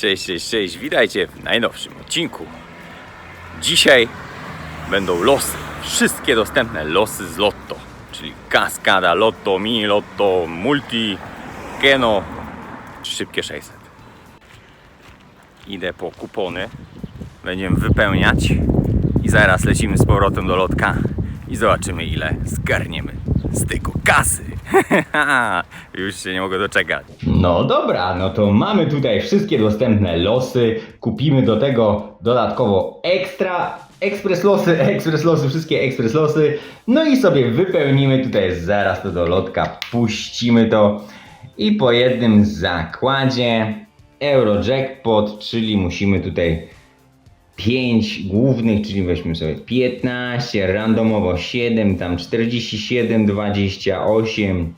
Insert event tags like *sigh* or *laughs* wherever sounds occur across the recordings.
Cześć, cześć, cześć, witajcie w najnowszym odcinku. Dzisiaj będą losy, wszystkie dostępne losy z Lotto, czyli Kaskada, Lotto, Mini Lotto, Multi, Keno, Szybkie 600. Idę po kupony, będziemy wypełniać i zaraz lecimy z powrotem do lotka i zobaczymy ile zgarniemy z tego kasy. *laughs* Już się nie mogę doczekać. No dobra, no to mamy tutaj wszystkie dostępne losy. Kupimy do tego dodatkowo ekstra ekspres losy, *laughs* ekspres losy, wszystkie ekspres losy. No i sobie wypełnimy tutaj zaraz to do lotka, puścimy to i po jednym zakładzie Eurojackpot, czyli musimy tutaj 5 głównych, czyli weźmy sobie 15, randomowo 7, tam 47, 28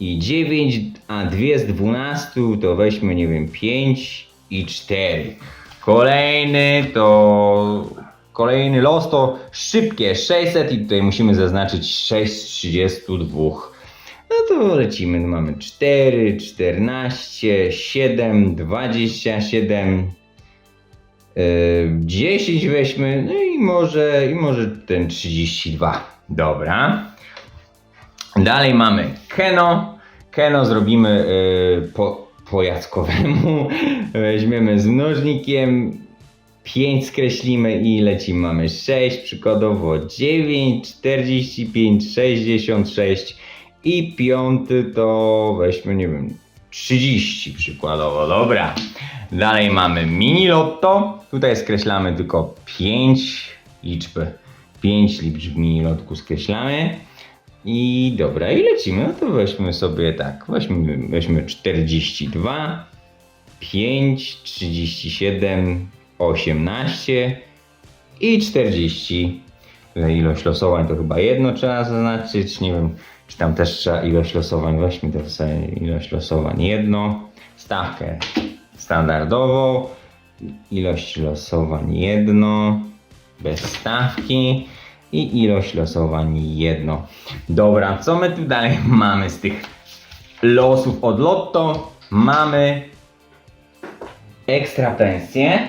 i 9, a dwie z 12 to weźmy, nie wiem, 5 i 4. Kolejny to kolejny los to szybkie 600 i tutaj musimy zaznaczyć 6 z 32. No to lecimy, no mamy 4, 14, 7, 27, Yy, 10 weźmy, no i może, i może ten 32. Dobra. Dalej mamy Keno. Keno zrobimy yy, po, po jackowemu. *laughs* Weźmiemy z mnożnikiem. 5 skreślimy i lecimy. Mamy 6, przykładowo 9, 45, 66 i piąty to weźmy, nie wiem, 30 przykładowo. Dobra. Dalej mamy mini lotto. Tutaj skreślamy tylko 5 liczby. 5 liczb w mini lotku skreślamy. I dobra, i lecimy. No to weźmy sobie tak. Weźmy, weźmy 42, 5, 37, 18 i 40. Tutaj Ilość losowań to chyba jedno trzeba zaznaczyć. Nie wiem, czy tam też trzeba ilość losowań. Weźmy sobie ilość losowań jedno. Stawkę standardową. Ilość losowań jedno. Bez stawki. I ilość losowań jedno. Dobra, co my tu dalej *laughs* mamy z tych losów od Lotto? Mamy ekstra pensję.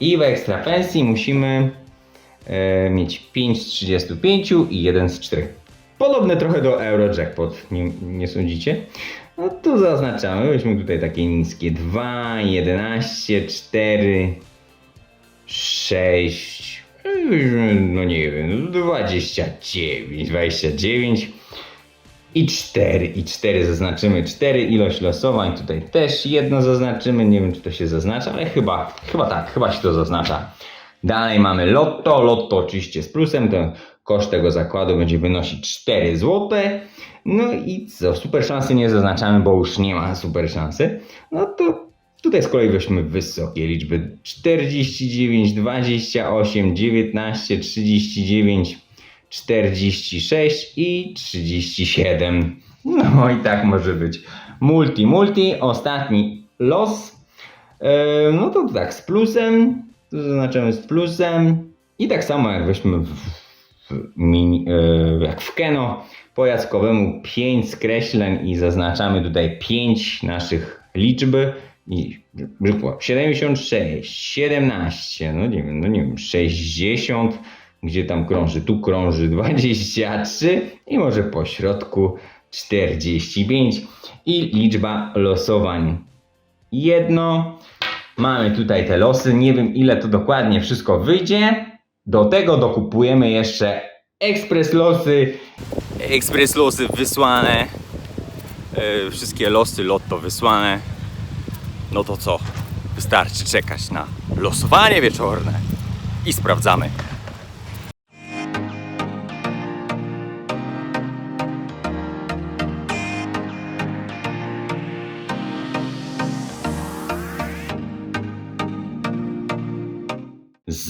I w ekstra pensji musimy e, mieć 5 z 35 i 1 z 4. Podobne trochę do Eurojackpot, nie, nie sądzicie? No to zaznaczamy. Weźmy tutaj takie niskie 2, 11, 4, 6, no nie wiem, 29, 29 i 4. I 4 zaznaczymy. 4 ilość losowań. Tutaj też jedno zaznaczymy. Nie wiem, czy to się zaznacza, ale chyba, chyba tak, chyba się to zaznacza. Dalej mamy lotto. Lotto oczywiście z plusem. Ten koszt tego zakładu będzie wynosić 4 zł. No i co? Super szansy nie zaznaczamy, bo już nie ma super szansy. No to Tutaj z kolei weźmy wysokie liczby 49, 28, 19, 39, 46 i 37. No i tak może być. Multi, multi, ostatni los. E, no to tak, z plusem, to zaznaczamy z plusem. I tak samo jak weźmy e, jak w Keno, pojazdkowemu 5 skreśleń i zaznaczamy tutaj 5 naszych liczby. I było 76, 17, no nie wiem, no nie wiem, 60, gdzie tam krąży, tu krąży 23 i może po środku 45 i liczba losowań jedno. Mamy tutaj te losy, nie wiem ile to dokładnie wszystko wyjdzie. Do tego dokupujemy jeszcze ekspres losy. Ekspres losy wysłane. E, wszystkie losy lotto wysłane. No to co? Wystarczy czekać na losowanie wieczorne i sprawdzamy.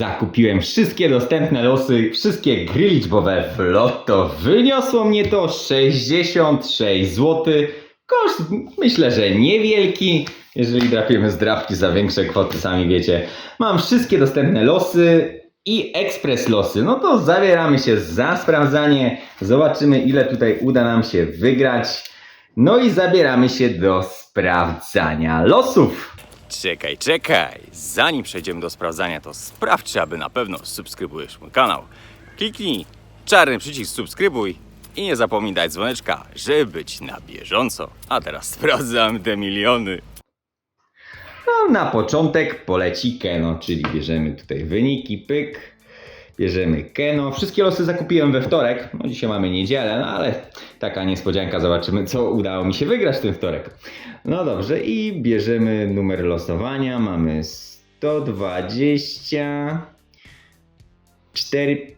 Zakupiłem wszystkie dostępne losy, wszystkie gry liczbowe w Lotto. Wyniosło mnie to 66 zł. Koszt myślę, że niewielki. Jeżeli trafimy z drapki za większe kwoty, sami wiecie. Mam wszystkie dostępne losy i ekspres losy. No to zabieramy się za sprawdzanie. Zobaczymy ile tutaj uda nam się wygrać. No i zabieramy się do sprawdzania losów. Czekaj, czekaj. Zanim przejdziemy do sprawdzania, to sprawdź, aby na pewno subskrybujesz mój kanał. Kliknij czarny przycisk subskrybuj i nie zapomnij dać dzwoneczka, żeby być na bieżąco. A teraz *laughs* sprawdzamy te miliony. No, na początek poleci Keno, czyli bierzemy tutaj wyniki, pyk, bierzemy Keno. Wszystkie losy zakupiłem we wtorek, no dzisiaj mamy niedzielę, no ale taka niespodzianka, zobaczymy co udało mi się wygrać w ten wtorek. No dobrze i bierzemy numer losowania, mamy 120, 4,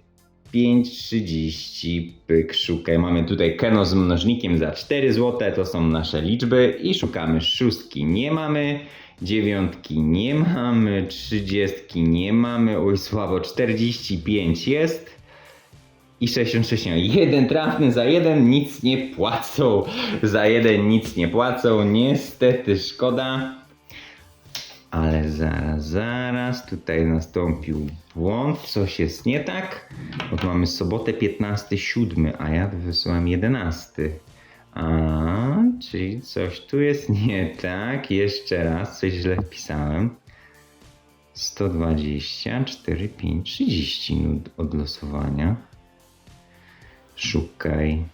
5, 30, pyk, szukaj. Mamy tutaj Keno z mnożnikiem za 4 zł, to są nasze liczby i szukamy szóstki. Nie mamy, dziewiątki nie mamy, trzydziestki nie mamy, oj słabo, 45 jest i 66 nie ma. Jeden trafny za jeden nic nie płacą. Za jeden nic nie płacą, niestety szkoda. Ale zaraz, zaraz, tutaj nastąpił błąd, coś jest nie tak, bo mamy sobotę 15.07, a ja wysłałem 11. A, czyli coś tu jest nie tak, jeszcze raz, coś źle wpisałem. 120, 4, 5, 30 minut od losowania. Szukaj.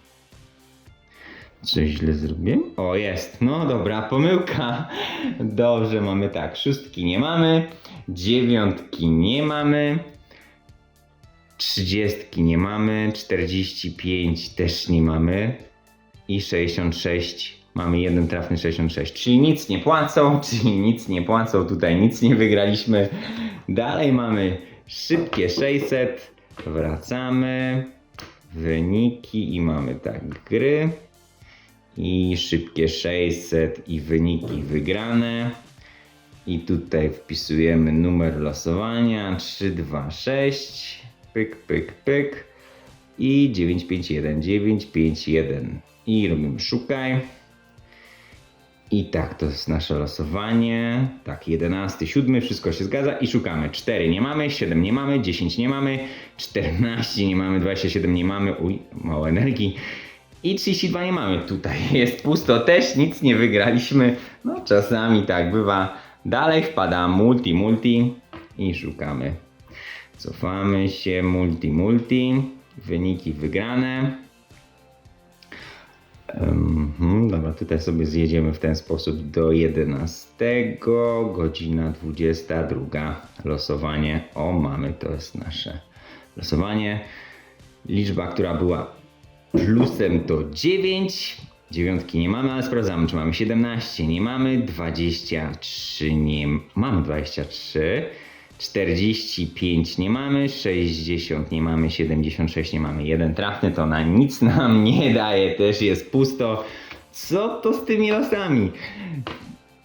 Coś źle zrobiłem? O, jest. No dobra, pomyłka. Dobrze, mamy tak. Szóstki nie mamy, dziewiątki nie mamy, trzydziestki nie mamy, 45 też nie mamy i 66. Mamy jeden trafny 66, czyli nic nie płacą, *laughs* czyli nic nie płacą, tutaj nic nie wygraliśmy. Dalej mamy szybkie 600, wracamy, wyniki i mamy tak gry. I szybkie 600 i wyniki wygrane. I tutaj wpisujemy numer losowania. 326, pyk, pyk, pyk. I 951, 951 i robimy szukaj. I tak, to jest nasze losowanie. Tak, 11, 7, wszystko się zgadza i szukamy. 4 nie mamy, 7 nie mamy, 10 nie mamy, 14 nie mamy, 27 nie mamy, uj, mało energii. I 32 nie mamy. Tutaj *laughs* jest pusto, też nic nie wygraliśmy. No czasami tak bywa. Dalej wpada multi, multi i szukamy. Cofamy się, multi, multi. Wyniki wygrane. Mhm, dobra, tutaj sobie zjedziemy w ten sposób do 11, godzina 22. Losowanie. O, mamy, to jest nasze losowanie. Liczba, która była plusem to 9. Dziewiątki nie mamy, ale sprawdzamy, czy mamy 17. Nie mamy. 23 nie mamy. 23. 45 nie mamy, 60 nie mamy, 76 nie mamy. Jeden trafny to na nic nam *laughs* nie daje, też jest pusto. Co to z tymi losami?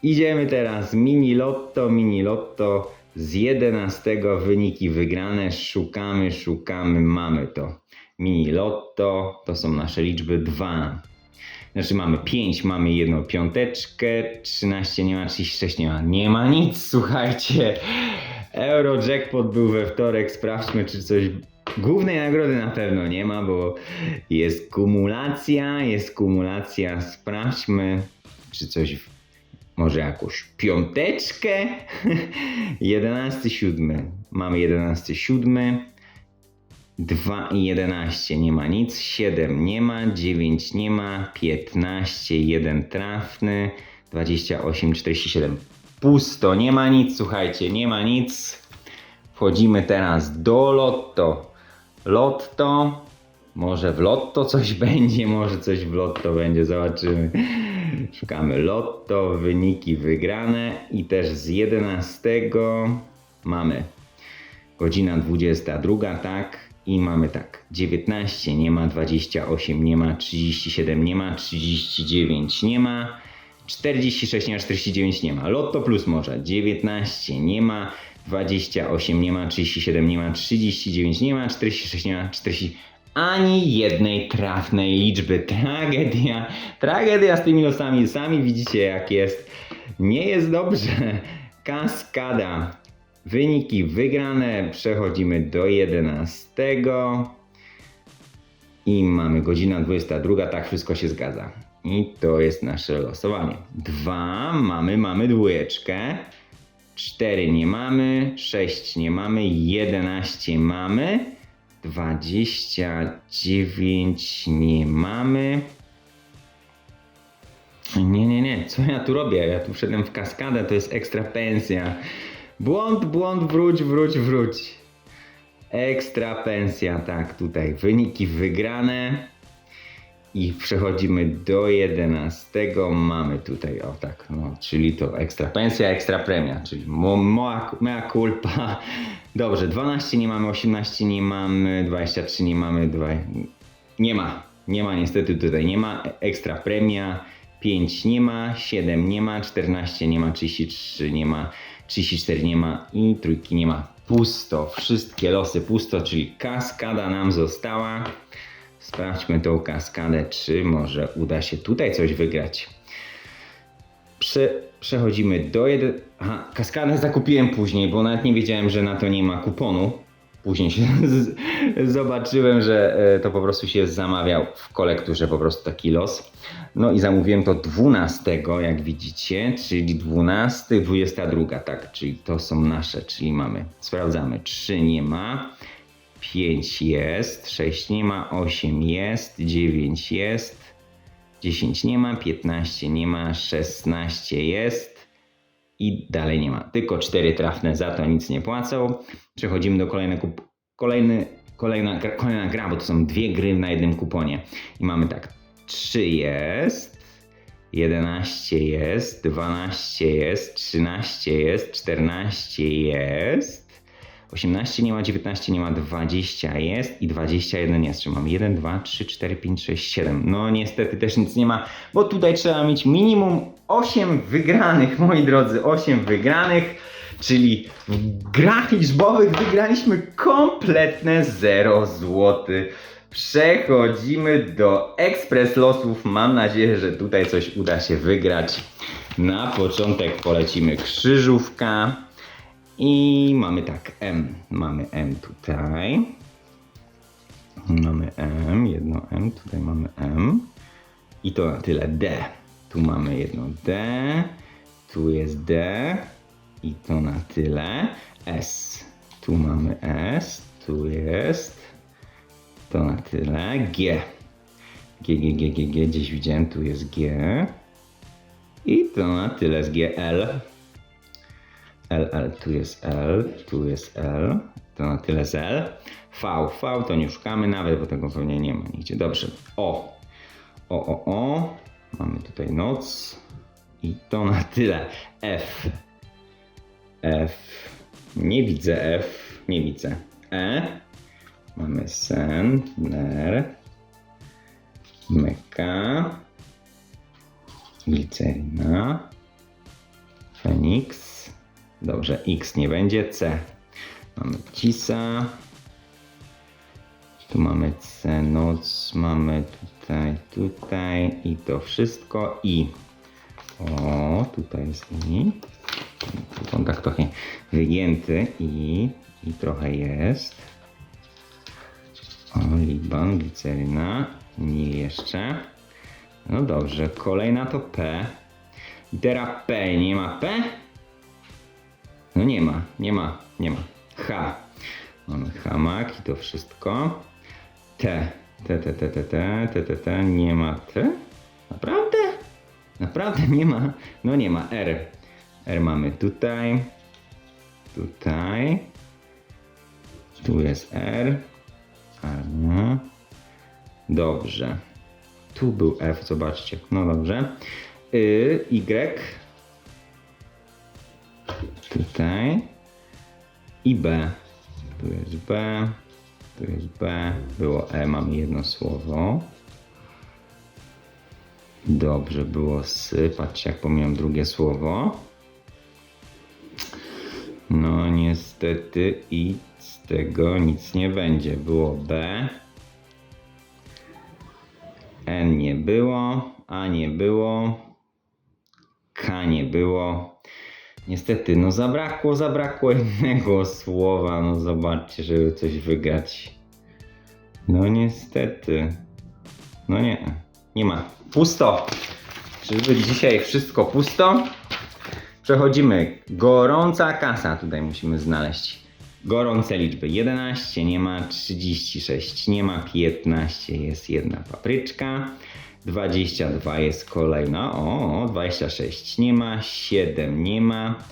Idziemy teraz mini lotto, mini lotto z 11 wyniki wygrane. Szukamy, szukamy, mamy to. Mini lotto to są nasze liczby 2. Znaczy mamy 5, mamy jedną piąteczkę, 13 nie ma, 36 nie ma. Nie ma nic, słuchajcie. Eurojackpot był we wtorek, sprawdźmy czy coś... Głównej nagrody na pewno nie ma, bo jest kumulacja, jest kumulacja. Sprawdźmy, czy coś... Może jakąś piąteczkę? *laughs* 11 siódmy. Mamy 11 siódmy. 2 i 11 nie ma nic, 7 nie ma, 9 nie ma, 15, 1 trafny, 28, 47 pusto, nie ma nic, słuchajcie, nie ma nic. Wchodzimy teraz do lotto. Lotto, może w lotto coś *laughs* będzie, może coś w lotto będzie, zobaczymy. Szukamy lotto, wyniki wygrane i też z 11 mamy godzina 22, tak? I mamy tak, 19 nie ma, 28 nie ma, 37 nie ma, 39 nie ma, 46 nie ma, 49 nie ma. Lotto plus może, 19 nie ma, 28 nie ma, 37 nie ma, 39 nie ma, 46 nie ma, 40 ani jednej trafnej liczby. Tragedia, tragedia z tymi losami. Sami widzicie jak jest. Nie jest dobrze. Kaskada. Wyniki wygrane. Przechodzimy do 11. I mamy godzina 22. Tak, wszystko się zgadza. I to jest nasze losowanie. Dwa, mamy, mamy dwójeczkę. 4 nie mamy, 6 nie mamy, 11 mamy, 29 nie mamy. Nie, nie, nie, co ja tu robię? Ja tu wszedłem w kaskadę, to jest ekstra pensja. Błąd, błąd, wróć, wróć, wróć. Ekstra pensja, tak, tutaj wyniki wygrane. I przechodzimy do 11. Mamy tutaj, o tak, no, czyli to ekstra pensja, ekstra premia, czyli mo, moa, mea culpa. Dobrze, 12 nie mamy, 18 nie mamy, 23 nie mamy, 2, nie ma, nie ma niestety tutaj, nie ma, ekstra premia, 5 nie ma, 7 nie ma, 14 nie ma, 33 nie ma, 34 nie ma i trójki nie ma. Pusto, wszystkie losy pusto, czyli kaskada nam została. Sprawdźmy tą kaskadę, czy może uda się tutaj coś wygrać. Prze, przechodzimy do jeden. Aha, kaskadę zakupiłem później, bo nawet nie wiedziałem, że na to nie ma kuponu. Później się *laughs* zobaczyłem, że e, to po prostu się zamawiał w kolekturze, po prostu taki los. No i zamówiłem to 12, jak widzicie, czyli 12, 22, tak, czyli to są nasze, czyli mamy, sprawdzamy, 3 nie ma, 5 jest, 6 nie ma, 8 jest, 9 jest, 10 nie ma, 15 nie ma, 16 jest i dalej nie ma. Tylko 4 trafne, za to nic nie płacą. Przechodzimy do kolejnego kolejny, kolejna, kolejna gra, bo to są dwie gry na jednym kuponie. I mamy tak, 3 jest, 11 jest, 12 jest, 13 jest, 14 jest. 18 nie ma, 19 nie ma, 20 jest i 21 jest. Czy mam 1, 2, 3, 4, 5, 6, 7. No niestety też nic nie ma, bo tutaj trzeba mieć minimum 8 wygranych, moi drodzy, 8 wygranych. Czyli w grach liczbowych wygraliśmy kompletne 0 zł. Przechodzimy do ekspres losów. Mam nadzieję, że tutaj coś uda się wygrać. Na początek polecimy krzyżówka. I mamy tak, M. Mamy M tutaj. Mamy M, jedno M, tutaj mamy M. I to na tyle D. Tu mamy jedno D. Tu jest D. I to na tyle. S. Tu mamy S. Tu jest. To na tyle. G. G, G, G, G, G. Gdzieś widziałem, tu jest G. I to na tyle z G, L. L, L, tu jest L, tu jest L, to na tyle z L. V, V to nie szukamy nawet, bo tego pewnie nie ma nigdzie. Dobrze. O, O, O, O. Mamy tutaj noc. I to na tyle. F, F. Nie widzę F, nie widzę. E. Mamy sen, ner, meka, gliceryna, Feniks. Dobrze, X nie będzie, C. Mamy Cisa. Tu mamy C, noc, mamy tutaj, tutaj i to wszystko i o, tutaj jest i on trochę wygięty i i trochę jest o, Liban, gliceryna nie jeszcze no dobrze, kolejna to P litera P, nie ma P? No nie ma, nie ma, nie ma. H. Mamy hamak i to wszystko. T. T, T, T, T, T, T, T, T. Nie ma T? Naprawdę? Naprawdę nie ma. No nie ma. R. R mamy tutaj. Tutaj. Tu jest R. No. Dobrze. Tu był F, zobaczcie. No dobrze. Y, y. Tutaj. I B. Tu jest B. Tu jest B. Było E, mamy jedno słowo. Dobrze, było sy. Patrzcie, jak pomijam drugie słowo. No, niestety i z tego nic nie będzie. Było B. N nie było. A nie było. K nie było. Niestety, no zabrakło, zabrakło jednego słowa. No zobaczcie, żeby coś wygrać. No niestety. No nie, nie ma. Pusto. Żeby dzisiaj wszystko pusto. Przechodzimy. Gorąca kasa. Tutaj musimy znaleźć. Gorące liczby. 11 nie ma, 36 nie ma, 15 jest jedna papryczka. 22 jest kolejna. O, 26 nie ma, 7 nie ma.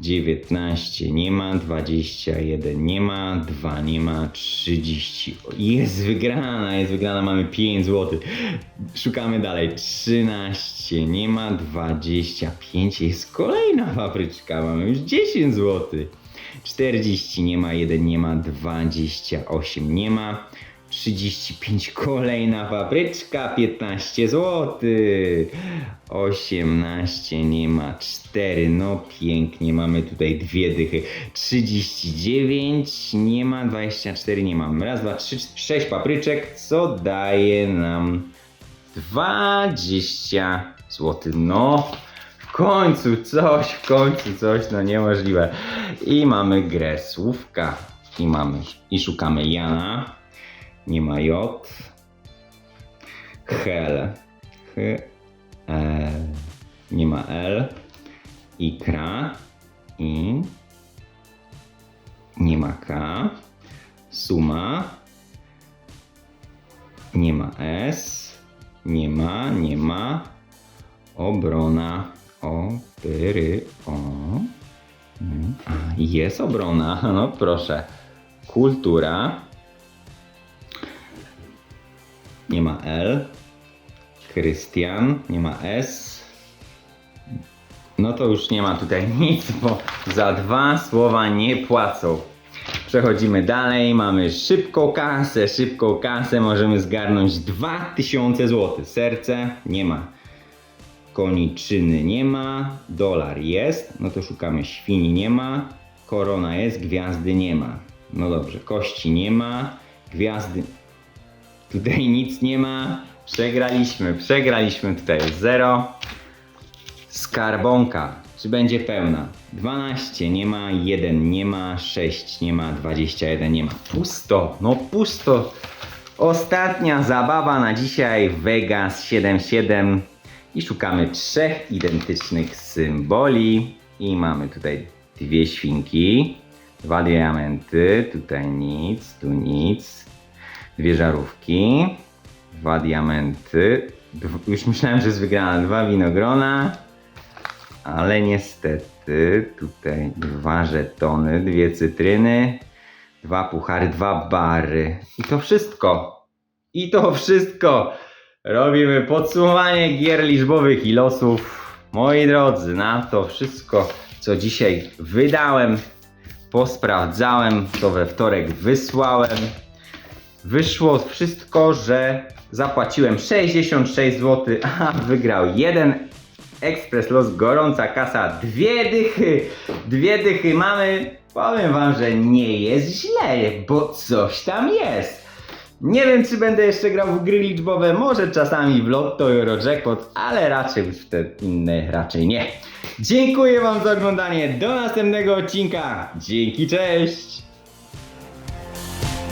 19 nie ma, 21 nie ma, 2 nie ma, 30. O, Jest wygrana, jest wygrana, mamy 5 zł. Szukamy dalej. 13 nie ma, 25 jest kolejna papryczka, mamy już 10 zł. 40 nie ma, 1 nie ma, 28 nie ma. 35 kolejna papryczka, 15 zł. 18 nie ma, 4 no pięknie, mamy tutaj dwie dychy. 39 nie ma, 24 nie mam. Raz, dwa, trzy, sześć papryczek, co daje nam 20 zł. No, w końcu coś, w końcu coś, no niemożliwe. I mamy grę słówka. I mamy, i szukamy Jana. Nie ma J. Hel. H. E, nie ma L. Ikra. I. Nie ma K. Suma. Nie ma S. Nie ma, nie ma. Obrona. O, pyry, o. Mm, A, jest obrona, *laughs* no proszę. Kultura. Nie ma L. Krystian, nie ma S. No to już nie ma tutaj *laughs* nic, bo za dwa słowa nie płacą. Przechodzimy dalej, mamy szybką kasę, szybką kasę, możemy zgarnąć 2000 zł. Serce nie ma. Koniczyny nie ma, dolar jest, no to szukamy świni nie ma, korona jest, gwiazdy nie ma. No dobrze, kości nie ma, gwiazdy. Tutaj nic nie ma, przegraliśmy, przegraliśmy, tutaj jest 0. Skarbonka, czy będzie pełna? 12 nie ma, 1 nie ma, 6 nie ma, 21 nie ma. Pusto, no pusto. Ostatnia zabawa na dzisiaj. Vegas 77 i szukamy trzech identycznych symboli. I mamy tutaj dwie świnki, dwa diamenty, tutaj nic, tu nic, dwie żarówki, dwa diamenty, już myślałem, że jest wygrana, dwa winogrona, ale niestety tutaj dwa żetony, dwie cytryny, dwa puchary, dwa bary i to wszystko. I to wszystko. Robimy podsumowanie gier liczbowych i losów. Moi drodzy, na to wszystko, co dzisiaj wydałem, posprawdzałem, to we wtorek wysłałem. Wyszło wszystko, że zapłaciłem 66 zł, *laughs* a wygrał jeden Ekspres Los, gorąca kasa, dwie dychy, dwie dychy mamy. Powiem wam, że nie jest źle, bo coś tam jest. Nie wiem, czy będę jeszcze grał w gry liczbowe, może czasami w Lotto i Eurojackpot, ale raczej już w te inne raczej nie. Dziękuję wam za oglądanie, do następnego odcinka. Dzięki, cześć!